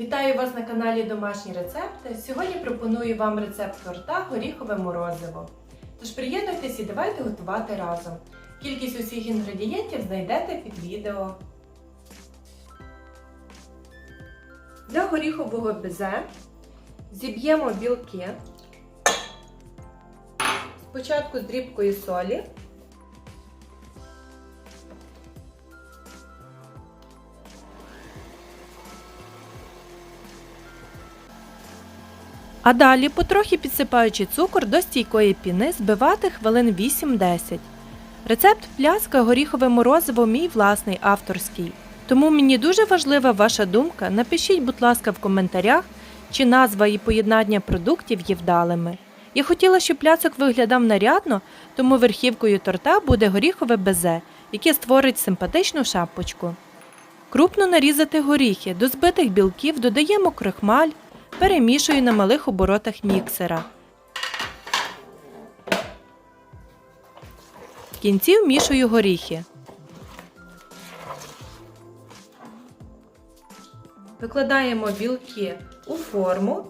Вітаю вас на каналі Домашні рецепти. Сьогодні пропоную вам рецепт торта горіхове морозиво. Тож приєднуйтесь і давайте готувати разом. Кількість усіх інгредієнтів знайдете під відео. Для горіхового безе зіб'ємо білки. Спочатку з дрібкою солі. А далі, потрохи підсипаючи цукор до стійкої піни, збивати хвилин 8-10. Рецепт пляска горіхове морозиво мій власний авторський. Тому мені дуже важлива ваша думка. Напишіть, будь ласка, в коментарях, чи назва і поєднання продуктів є вдалими. Я хотіла, щоб пляцок виглядав нарядно, тому верхівкою торта буде горіхове безе, яке створить симпатичну шапочку. Крупно нарізати горіхи, до збитих білків додаємо крохмаль, перемішую на малих оборотах міксера. В кінці вмішую горіхи. Викладаємо білки у форму.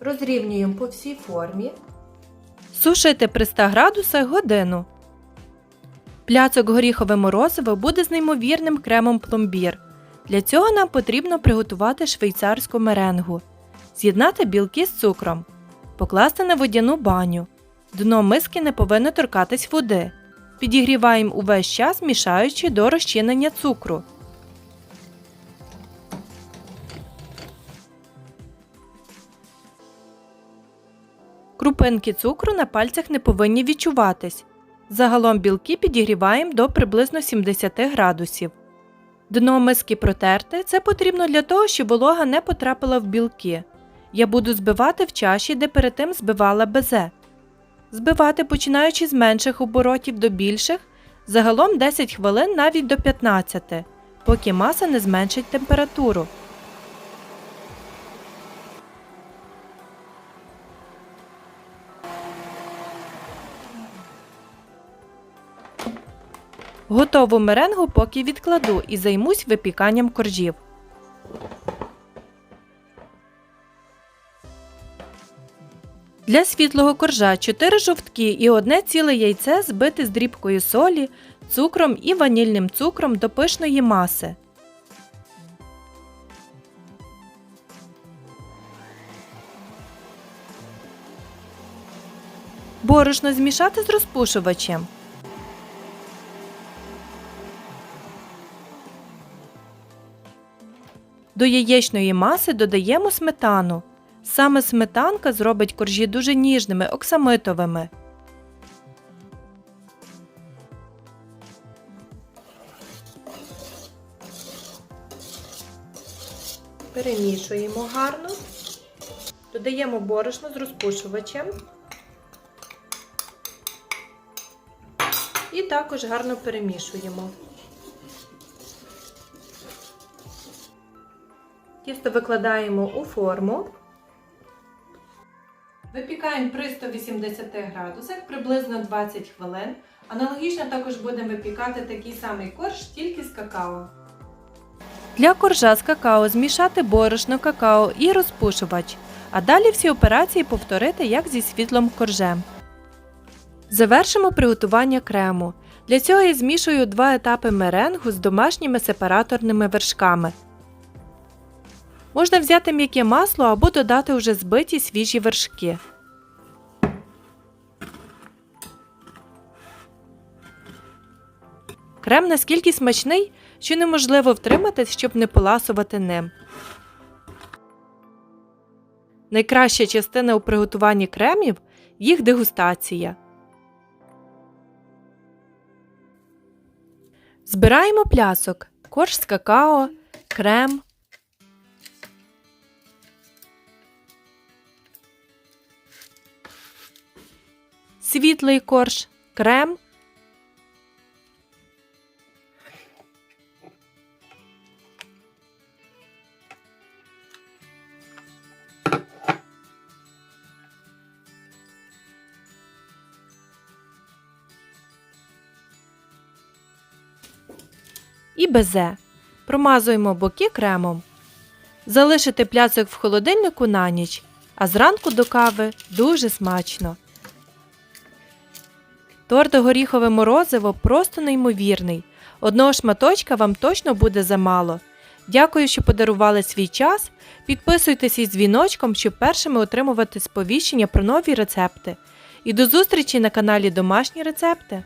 Розрівнюємо по всій формі. Сушити при 100 градусах годину. Пляцок горіхове морозиво буде з неймовірним кремом пломбір. Для цього нам потрібно приготувати швейцарську меренгу, з'єднати білки з цукром, покласти на водяну баню. Дно миски не повинно торкатись води. Підігріваємо увесь час, мішаючи до розчинення цукру. Крупинки цукру на пальцях не повинні відчуватись. Загалом білки підігріваємо до приблизно 70 градусів. Дно миски протерте це потрібно для того, щоб волога не потрапила в білки. Я буду збивати в чаші, де перед тим збивала безе. Збивати починаючи з менших оборотів до більших, загалом 10 хвилин навіть до 15, поки маса не зменшить температуру. Готову меренгу поки відкладу і займусь випіканням коржів. Для світлого коржа 4 жовтки і одне ціле яйце збити з дрібкою солі, цукром і ванільним цукром до пишної маси. Борошно змішати з розпушувачем. До яєчної маси додаємо сметану. Саме сметанка зробить коржі дуже ніжними, оксамитовими. Перемішуємо гарно. Додаємо борошно з розпушувачем. І також гарно перемішуємо. Тісто викладаємо у форму. Випікаємо при 180 градусах приблизно 20 хвилин. Аналогічно також будемо випікати такий самий корж, тільки з какао. Для коржа з какао змішати борошно, какао і розпушувач. А далі всі операції повторити, як зі світлом коржем. Завершимо приготування крему. Для цього я змішую два етапи меренгу з домашніми сепараторними вершками. Можна взяти м'яке масло або додати вже збиті свіжі вершки. Крем наскільки смачний, що неможливо втриматись, щоб не поласувати ним. Найкраща частина у приготуванні кремів їх дегустація. Збираємо плясок, корж з какао, крем. Світлий корж, крем. і безе. Промазуємо боки кремом. Залишити пляцок в холодильнику на ніч, а зранку до кави дуже смачно. Торт горіхове морозиво просто неймовірний. Одного шматочка вам точно буде замало. Дякую, що подарували свій час. Підписуйтесь із дзвіночком, щоб першими отримувати сповіщення про нові рецепти. І до зустрічі на каналі Домашні рецепти.